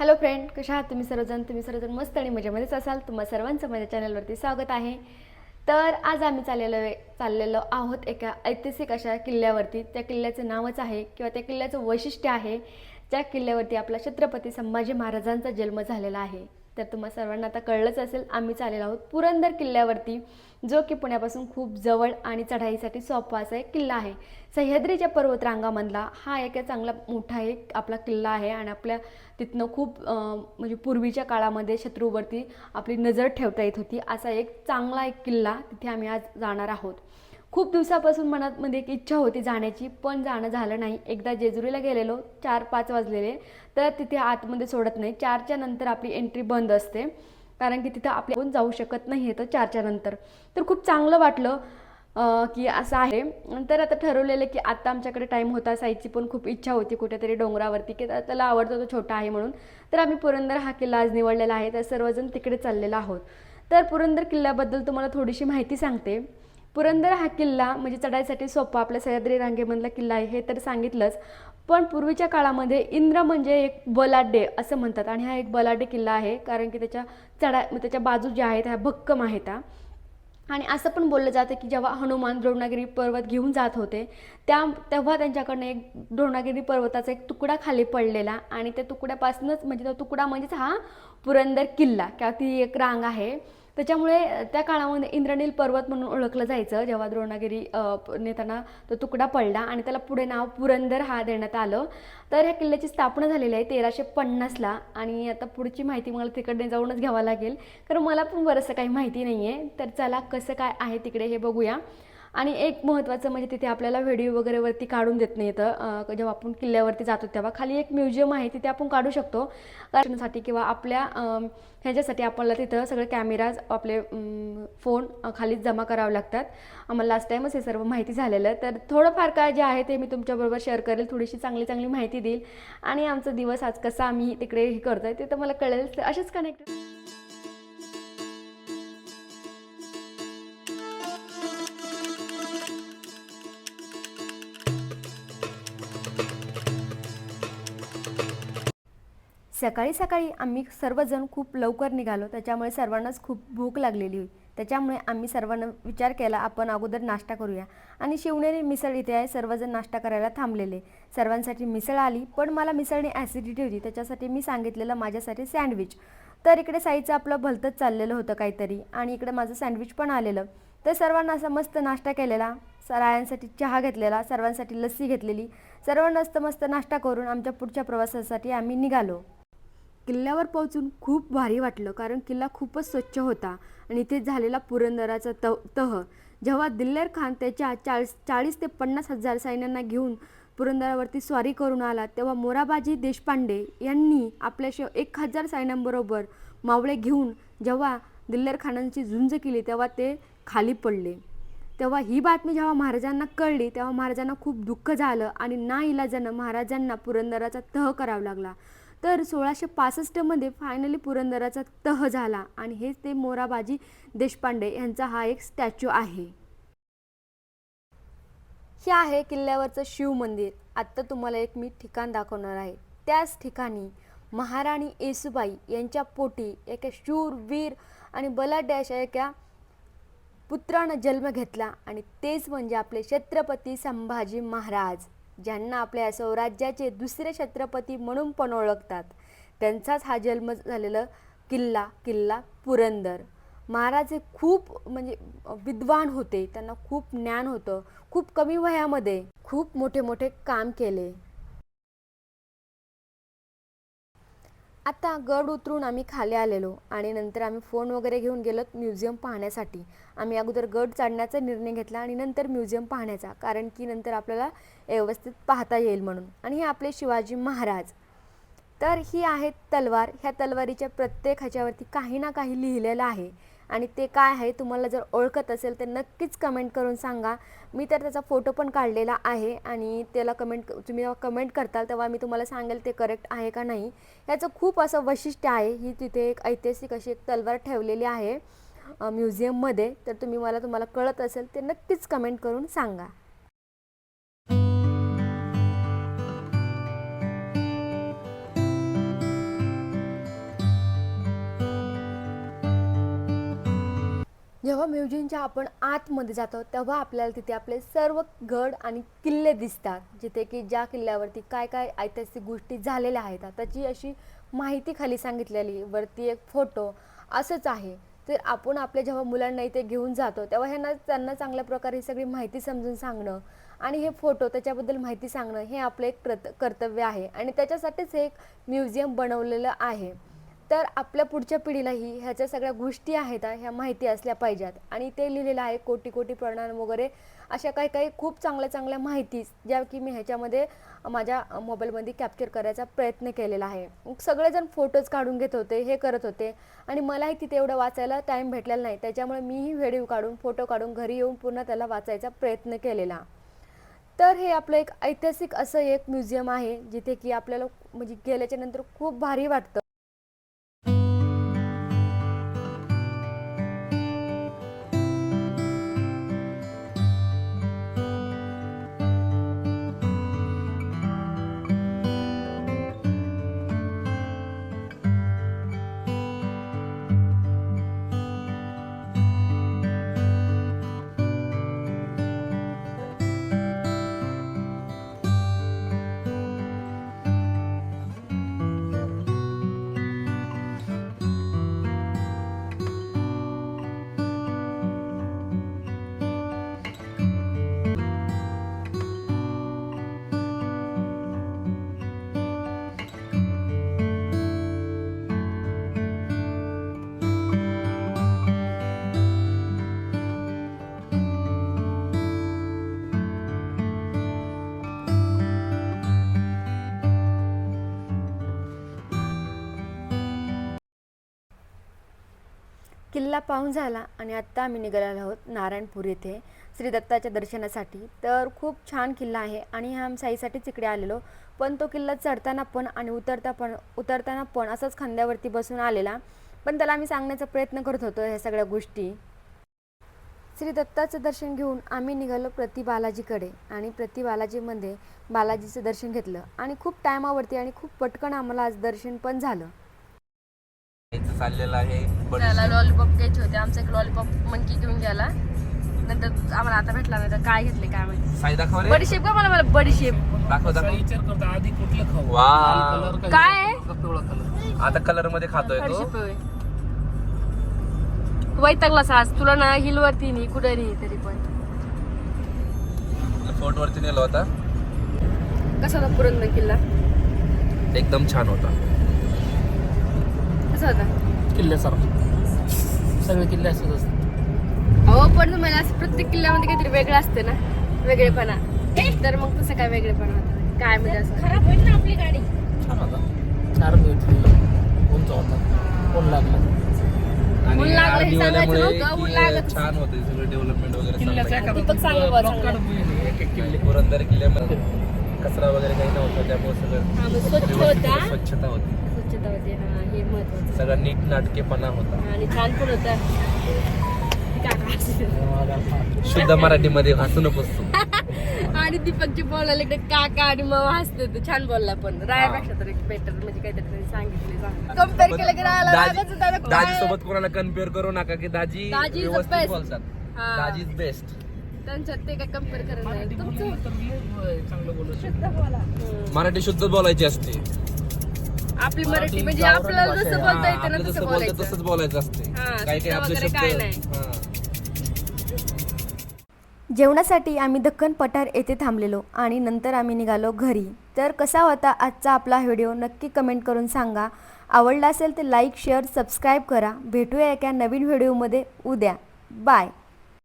Hello friend कशा आहात तुम्ही सर्वजण? तुम्ही सर्वजण मस्त आणि मजेमध्येच असाल. तुम्हा सर्वांचं माझ्या चॅनलवरती स्वागत आहे. तर आज आम्ही चाललेलो चाललेलो आहोत एका ऐतिहासिक अशा किल्ल्यावरती. त्या किल्ल्याचं नावच आहे किंवा त्या किल्ल्याचं वैशिष्ट्य आहे. ज्या किल्ल्यावरती आपला छत्रपती संभाजी महाराजांचा जन्म झालेला आहे. तर तुम्हा सर्वांना आता कळलंच असेल आम्ही चाललेलो आहोत पुरंदर किल्ल्यावरती जो की पुण्यापासून खूप जवळ आणि चढाईसाठी सोपा असा एक किल्ला आहे. सह्याद्रीच्या पर्वतरांगामधला हा एक चांगला मोठा एक आपला किल्ला आहे आणि आपल्या तिथनं खूप म्हणजे पूर्वीच्या काळामध्ये शत्रूवरती आपली नजर ठेवता येत होती. असा एक चांगला एक किल्ला तिथे आम्ही आज जाणार आहोत. खूप दिवसापासून मनात मध्ये एक इच्छा होती जाण्याची पण जाणं झालं नाही. एकदा जेजुरीला गेलेलो चार पाच वाजलेले तर तिथे आतमध्ये सोडत नाही. चारच्या नंतर आपली एंट्री बंद असते. कारण की तिथं आपल्या कोण जाऊ शकत नाही तर चारच्या नंतर. तर खूप चांगलं वाटलं की असं आहे. नंतर आता ठरवलेलं की आत्ता आमच्याकडे टाईम होता साईची पण खूप इच्छा होती कुठेतरी डोंगरावरती की त्याला आवडतो तो छोटा आहे म्हणून. तर आम्ही पुरंदर हा किल्ला आज निवडलेला आहे. तर सर्वजण तिकडे चाललेलो आहोत. तर पुरंदर किल्ल्याबद्दल तुम्हाला थोडीशी माहिती सांगते. पुरंदर हा किल्ला म्हणजे चढाईसाठी सोपा आपल्या सह्याद्री रांगेमधला किल्ला आहे हे तर सांगितलंच. पण पूर्वीच्या काळामध्ये इंद्र म्हणजे एक बलाढ्य असं म्हणतात आणि हा एक बलाढ्य किल्ला आहे कारण की त्याच्या चढा म्हणजे त्याच्या बाजू ज्या आहेत ह्या भक्कम आहेत आणि असं पण बोललं जातं की जेव्हा हनुमान द्रोणागिरी पर्वत घेऊन जात होते त्या तेव्हा त्यांच्याकडनं एक द्रोणागिरी पर्वताचा एक तुकडा खाली पडलेला आणि त्या तुकड्यापासूनच म्हणजे तो तुकडा म्हणजेच हा पुरंदर किल्ला किंवा ती एक रांग आहे. त्याच्यामुळे त्या काळामध्ये इंद्रनील पर्वत म्हणून ओळखलं जायचं. जेव्हा द्रोणागिरी नेताना तो तुकडा पडला आणि त्याला पुढे नाव पुरंदर हा देण्यात आलं. तर ह्या किल्ल्याची स्थापना झालेली आहे तेराशे पन्नासला आणि आता पुढची माहिती मला तिकडे जाऊनच घ्यावं लागेल. कारण मला पण बरंचसं काही माहिती नाही आहे तर चला कसं काय आहे तिकडे हे बघूया. आणि एक महत्त्वाचं म्हणजे तिथे आपल्याला व्हिडिओ वगैरे वरती काढून देत नाही तर जेव्हा आपण किल्ल्यावरती जातो तेव्हा खाली एक म्युझियम आहे तिथे आपण काढू शकतो. कारणासाठी किंवा आपल्या ह्याच्यासाठी आपल्याला तिथं सगळे कॅमेराज आपले फोन खालीच जमा करावे लागतात. आम्हाला लास्ट टाईमच हे सर्व माहिती झालेलं. तर थोडंफार काय जे आहे ते मी तुमच्याबरोबर शेअर करेल थोडीशी चांगली चांगली माहिती देईल. आणि आमचा दिवस आज कसा आम्ही तिकडे हे करतोय ते तर मला कळेल तर असेच कनेक्ट सकाळी सकाळी आम्ही सर्वजण खूप लवकर निघालो. त्याच्यामुळे सर्वांनाच खूप भूक लागलेली होती. त्याच्यामुळे आम्ही सर्वांना विचार केला आपण अगोदर नाश्ता करूया. आणि शिवनेरी मिसळ इथे आहे. सर्वजण नाश्ता करायला थांबलेले. सर्वांसाठी मिसळ आली पण मला मिसळने ॲसिडिटी होती. त्याच्यासाठी मी सांगितलेलं माझ्यासाठी सँडविच तर इकडे साईचं आपलं भलतंच चाललेलं होतं काहीतरी. आणि इकडे माझं सँडविच पण आलेलं. तर सर्वांना असं मस्त नाश्ता केलेला. सरायांसाठी चहा घेतलेला. सर्वांसाठी लस्सी घेतलेली. सर्वांना मस्त मस्त नाश्ता करून आमच्या पुढच्या प्रवासासाठी आम्ही निघालो. किल्ल्यावर पोहोचून खूप भारी वाटलं कारण किल्ला खूपच स्वच्छ होता आणि इथे झालेला पुरंदराचा त तह जेव्हा दिल्लेर खान त्याच्या चाळीस चाळीस ते पन्नास हजार सैन्यांना घेऊन पुरंदरावरती स्वारी करून आला तेव्हा मोराबाजी देशपांडे यांनी आपल्याशिवाय एक हजार सैन्यांबरोबर मावळे घेऊन जेव्हा दिल्लेर खानांची झुंज केली तेव्हा ते खाली पडले. तेव्हा ही बातमी जेव्हा महाराजांना कळली तेव्हा महाराजांना खूप दुःख झालं आणि ना इलाजानं महाराजांना पुरंदराचा तह करावा लागला. तर सोळाशे पासष्टमध्ये फायनली पुरंदराचा तह झाला. आणि हेच ते मोराबाजी देशपांडे यांचा हा एक स्टॅच्यू आहे. हे आहे किल्ल्यावरचं शिव मंदिर. आत्ता तुम्हाला एक मी ठिकाण दाखवणार आहे. त्याच ठिकाणी महाराणी येसुबाई यांच्या पोटी एका शूर वीर आणि बलाढ्य अशा एका पुत्रानं जन्म घेतला. आणि तेच म्हणजे आपले छत्रपती संभाजी महाराज. ज्यांना आपल्या स्वराज्याचे दुसरे छत्रपती म्हणून पण ओळखतात. त्यांचाच हा जन्म झालेला किल्ला किल्ला पुरंदर. महाराज हे खूप म्हणजे विद्वान होते. त्यांना खूप ज्ञान होतं. खूप कमी वयामध्ये खूप मोठे मोठे काम केले. आता गड उतरून आम्ही खाली आलेलो आणि नंतर आम्ही फोन वगैरे घेऊन गेलो म्युझियम पाहण्यासाठी. आम्ही अगोदर गड चढण्याचा निर्णय घेतला आणि नंतर म्युझियम पाहण्याचा कारण की नंतर आपल्याला व्यवस्थित पाहता येईल म्हणून. आणि हे आपले शिवाजी महाराज. तर ही आहे तलवार. ह्या तलवारीच्या प्रत्येक ह्याच्यावरती काही ना काही लिहिलेलं आहे. आणि ते काय आहे तुम्हाला जर ओळखत असेल तर नक्कीच कमेंट करून सांगा. मी तर त्याचा फोटो पण काढलेला आहे आणि त्याला कमेंट तुम्ही जेव्हा कमेंट करताल तेव्हा मी तुम्हाला सांगेल ते करेक्ट आहे का नाही. याचं खूप असं वैशिष्ट्य आहे. ही तिथे एक ऐतिहासिक अशी एक तलवार ठेवलेली आहे म्युझियममध्ये तर तुम्ही मला तुम्हाला कळत असेल ते नक्कीच कमेंट करून सांगा. जेव्हा म्युझियमच्या आपण आतमध्ये जातो तेव्हा आपल्याला तिथे आपले सर्व गड आणि किल्ले दिसतात. जिथे की ज्या किल्ल्यावरती काय काय ऐतिहासिक गोष्टी झालेल्या आहेत. त्याची अशी माहिती खाली सांगितलेली वरती एक फोटो असंच आहे. तर आपण आपल्या जेव्हा मुलांना इथे घेऊन जातो तेव्हा ह्यांना त्यांना चांगल्या प्रकारे ही सगळी माहिती समजून सांगणं आणि हे फोटो त्याच्याबद्दल माहिती सांगणं हे आपलं एक प्रत कर्तव्य आहे. आणि त्याच्यासाठीच हे एक म्युझियम बनवलेलं आहे. तर आपल्या पुढच्या पिढीलाही ह्याच्या सगळ्या गोष्टी आहेत ह्या माहिती असल्या पाहिजेत. आणि ते लिहिलेलं आहे कोटी कोटी प्रणाम वगैरे अशा काही काही खूप चांगल्या चांगल्या माहिती ज्या की मी ह्याच्यामध्ये माझ्या मोबाईलमध्ये कॅप्चर करायचा प्रयत्न केलेला आहे. सगळेजण फोटोज काढून घेत होते हे करत होते. आणि मलाही तिथे एवढं वाचायला टाईम भेटलेला नाही. त्याच्यामुळे मीही व्हिडिओ काढून फोटो काढून घरी येऊन पुन्हा त्याला वाचायचा प्रयत्न केलेला. तर हे आपलं एक ऐतिहासिक असं एक म्युझियम आहे जिथे की आपल्याला म्हणजे गेल्याच्यानंतर खूप भारी वाटतं. किल्ला पाहून झाला आणि आत्ता आम्ही निघालेलो आहोत नारायणपूर येथे. श्री दत्ताच्या दर्शनासाठी. तर खूप छान किल्ला आहे आणि हा साईसाठीच इकडे आलेलो. पण तो किल्ला चढताना पण आणि उतरता पण उतरताना पण असंच खांद्यावरती बसून आलेला. पण त्याला आम्ही सांगण्याचा प्रयत्न करत होतो ह्या सगळ्या गोष्टी. श्री दत्ताचं दर्शन घेऊन आम्ही निघालो प्रति बालाजीकडे आणि प्रति बालाजीमध्ये बालाजीचं दर्शन घेतलं. आणि खूप टायमावरती आणि खूप पटकन आम्हाला आज दर्शन पण झालं. चाललेलं आहे. त्याला. लॉलीपॉप घ्यायचे होते. आमचा एक लॉलीपॉप मंकी घेऊन गेला. नंतर आम्हाला आता भेटला नाही तर काय घेतले काय माहिती. साई दाखव रे. बडीशेप का मला? मला बडीशेप. दाखव दाखव. विचार करतो आधी कुठलं खाऊ? वा. लाल कलर का काय? पिवळा आता कलरमध्ये खातोय तो. बडीशेप होय. वैतागला सास. तुला ना हिल वरती नाही कुठे नाही तरी पण. फोर्ट वरती नेला होता. कसा होता पुरंदर किल्ला? एकदम छान होता. कसा होता? किल्ल्यासारखं सगळे किल्ले असेच असतात. हो पण तुम्हाला असं प्रत्येक किल्ल्यामध्ये काहीतरी वेगळं असतं ना वेगळेपणा. तर मग तसं काय वेगळेपणा होता? काय म्हणजे असं? खराब होईल ना आपली गाडी. छान होता. भेटली उंच होता. कोण लागला. ऊन लागलं हे आर्मी सांगायचं वाल्यामुळे नव्हतं, ऊन की लागत छान होते सगळं डेव्हलपमेंट वगैरे दीपक एक एक किल्ले पुरंदर किल्ल्यामध्ये. कचरा वगैरे काही नव्हता त्यामुळे सगळं हा स्वच्छता होती. स्वच्छता होती हा हे महत्वाचं सगळा नीट नाटकेपणा होता. आणि छान पण होता. शुद्ध मराठीमध्ये हसू नकोस आणि दीपकची बोलायला इकडे काका आणि मग हसते तू छान बोलला पण. रायापेक्षा तर एक बेटर म्हणजे काहीतरी सांगितले कंपेअर केलं की रायाला रागच होता ना, दाजी? सोबत कोणाला कंपेअर करू नका की दाजी दाजी is the व्यवस्थित best. बोलतात. हा. दाजी इज बेस्ट त्यांच्यात ते काय कंपेअर करत नाही. तुमचं? चांगलं बोलत होतं. हम्म. मराठी शुद्ध बोलायची असते. आपली मराठी म्हणजे आपल्याला जसं. बोलता हा, येतं ना तसं बोलायचं. तसंच बोलायचं असते. हा, काही काही आपले वगैरे शब्द काय नाही. हा. जेवणासाठी आम्ही दक्कन पठार येथे थांबलेलो आणि नंतर आम्ही निघालो घरी. तर कसा होता आजचा आपला व्हिडिओ नक्की कमेंट करून सांगा. आवडला असेल तर लाईक शेअर सबस्क्राईब करा. भेटूया एका नवीन व्हिडिओमध्ये उद्या. बाय.